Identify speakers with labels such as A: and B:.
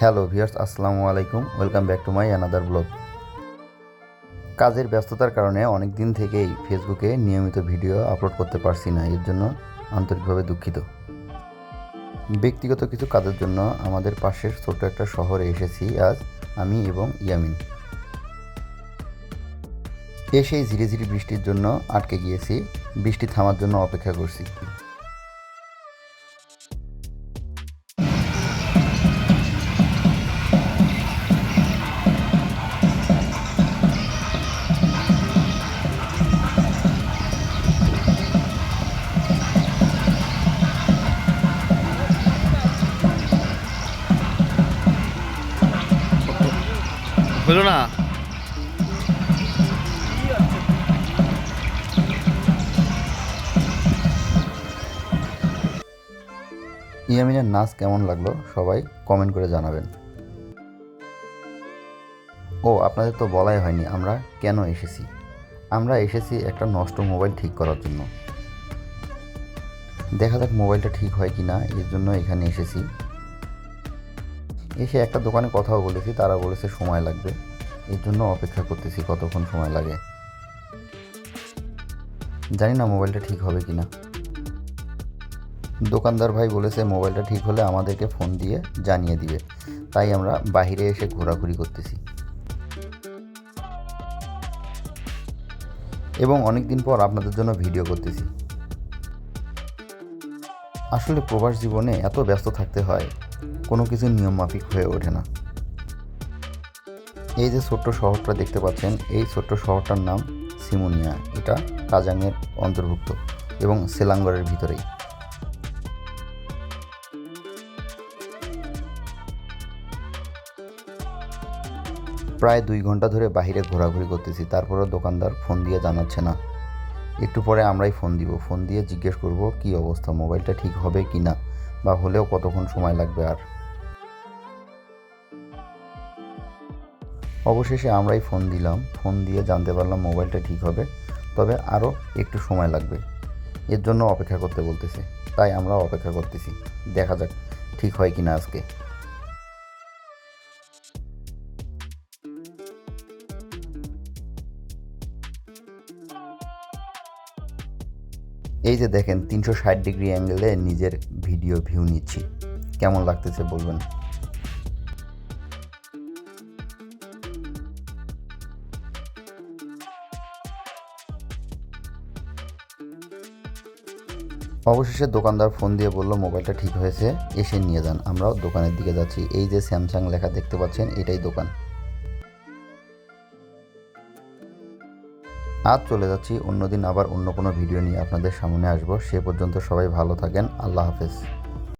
A: Hello viewers, আসসালামু আলাইকুম। Welcome back to my another blog. কাজের ব্যস্ততার কারণে অনেক দিন থেকেই ফেসবুকে নিয়মিত ভিডিও আপলোড করতে পারছি না, এর জন্য আন্তরিকভাবে দুঃখিত। ব্যক্তিগত কিছু কাজের জন্য আমাদের পাশের ছোট একটা শহরে এসেছি আজ আমি এবং ইয়ামিন। এসেই ধীরে বৃষ্টির জন্য আটকে গিয়েছি, বৃষ্টি থামার জন্য অপেক্ষা করছি।
B: হলো না।
A: ইয়ামিনের নাচ কেমন লাগল সবাই কমেন্ট করে জানাবেন। ও, আপনাদের তো বলাই হয়নি আমরা কেন এসেছি। আমরা এসেছি একটা নষ্ট মোবাইল ঠিক করার জন্য। দেখা যাক মোবাইলটা ঠিক হয় কি না এর জন্য এখানে এসেছি। এসে একটা দোকানে কথাও বলেছি, তারা বলেছে সময় লাগবে। এর জন্য অপেক্ষা করতেছি কতক্ষণ সময় লাগে। জানি না মোবাইলটা ঠিক হবে কি না দোকানদার ভাই বলেছে, মোবাইলটা ঠিক হলে আমাদেরকে ফোন দিয়ে জানিয়ে দিবে। তাই আমরা বাইরে এসে ঘোরাঘুরি করতেছি। এবং অনেক দিন পর আপনাদের জন্য ভিডিও করতেছি। আসলে প্রবাস জীবনে এত ব্যস্ত থাকতে হয়। কোনো কিছু নিয়ম মাফিক হয়ে ওঠে না। এই যে ছোট্ট শহরটা দেখতে পাচ্ছেন, এই ছোট্ট শহরটার নাম সিমোনিয়া এটা কাজাংয়ের অন্তর্ভুক্ত এবং সেলাঙ্গরের ভিতরেই। প্রায় দুই ঘণ্টা ধরে বাইরে ঘোরাঘুরি করতেছি, তারপরেও দোকানদার ফোন দিয়ে জানাচ্ছে না। একটু পরে আমরাই ফোন দিব। ফোন দিয়ে জিজ্ঞেস করব, কি অবস্থা? মোবাইলটা ঠিক হবে কি না? বা হলেও কতক্ষণ সময় লাগবে আর? অবশেষে আমরাই ফোন দিলাম। ফোন দিয়ে জানতে পারলাম মোবাইলটা ঠিক হবে, তবে আরও একটু সময় লাগবে। এর জন্য অপেক্ষা করতে বলতেছে। তাই আমরা অপেক্ষা করতেছি। দেখা যাক ঠিক হয় কি না আজকে। এই যে দেখেন, তিনশো ষাট ডিগ্রি অ্যাঙ্গেলে নিজের ভিডিও ভিউ নিচ্ছি। কেমন লাগতেছে বলবেন? অবশেষে দোকানদার ফোন দিয়ে বলল, মোবাইলটা ঠিক হয়েছে, এসে নিয়ে যান। আমরাও দোকানের দিকে যাচ্ছি। এই যে স্যামসাং লেখা দেখতে পাচ্ছেন, এটাই দোকান। আজ চলে যাচ্ছি, অন্যদিন আবার অন্য কোনো ভিডিও নিয়ে আপনাদের সামনে আসব। সে পর্যন্ত সবাই ভালো থাকেন। আল্লাহ হাফেজ।